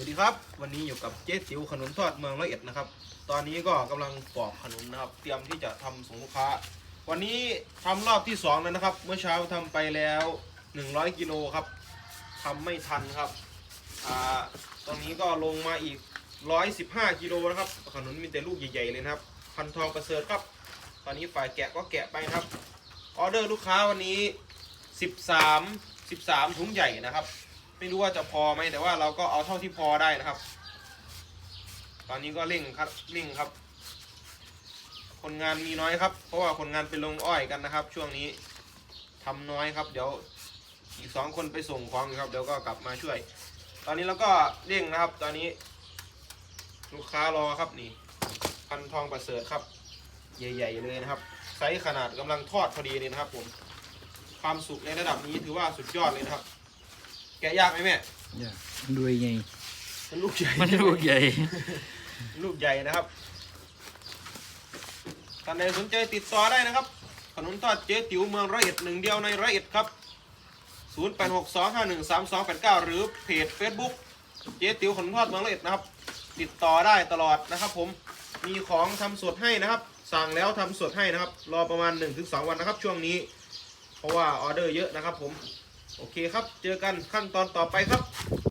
วัสดีครับ วันนี้อยู่กับเจ๊ติ๋วขนมทอดเมืองร้อยเอ็ดนะครับ ตอนนี้ก็กำลังปอกขนมนะครับ เตรียมที่จะทำส่งลูกค้า วันนี้ทำรอบที่สองแล้วนะครับ เมื่อเช้าทำไปแล้ว 100กิโลครับทำไม่ทันครับอ่าตอนนี้ก็ลงมาอีก 115กิโลนะครับขนมมีแต่ลูกใหญ่ๆเลยนะครับพันทองประเสริฐครับ ตอนนี้ฝ่ายแกะก็แกะไปครับออเดอร์ลูกค้าวันนี้ 13 13ถุงใหญ่นะครับ ไม่รู้ว่าจะพอไหมแต่ว่าเราก็เอาเท่าที่พอได้นะครับ ตอนนี้ก็เร่งครับเร่งครับ คนงานมีน้อยครับ เพราะว่าคนงานไปลงอ้อยกันนะครับ ช่วงนี้ทำน้อยครับ เดี๋ยวอีกสองคนไปส่งของครับเดี๋ยวก็กลับมาช่วย ตอนนี้เราก็เร่งนะครับ ตอนนี้ ลูกค้ารอครับนี่พันทองประเสริฐครับ ใหญ่ ๆ เลยนะครับไซส์ขนาดกำลังทอดพอดีเลยนะครับผมความสุกในระดับนี้ถือว่าสุดยอดเลยนะครับ แกะยากไหมแม่อย่าดูไงมันลูกใหญ่มันลูกใหญ่ ลูกใหญ่นะครับท่านใดสนใจติดต่อได้นะครับ ขนมทอดเจ๊ติ๋วเมืองร้อยเอ็ดหนึ่งเดียวในร้อยเอ็ดครับ 0862513289 หรือเพจ Facebook เจ๊ติ๋วขนมทอดเมืองร้อยเอ็ดนะครับ ติดต่อได้ตลอดนะครับผม มีของทำสดให้นะครับ สั่งแล้วทำสดให้นะครับ รอประมาณ 1-2 วันนะครับ ช่วงนี้ เพราะว่าออเดอร์เยอะนะครับผม โอเคครับ เจอกันขั้นตอนต่อไปครับ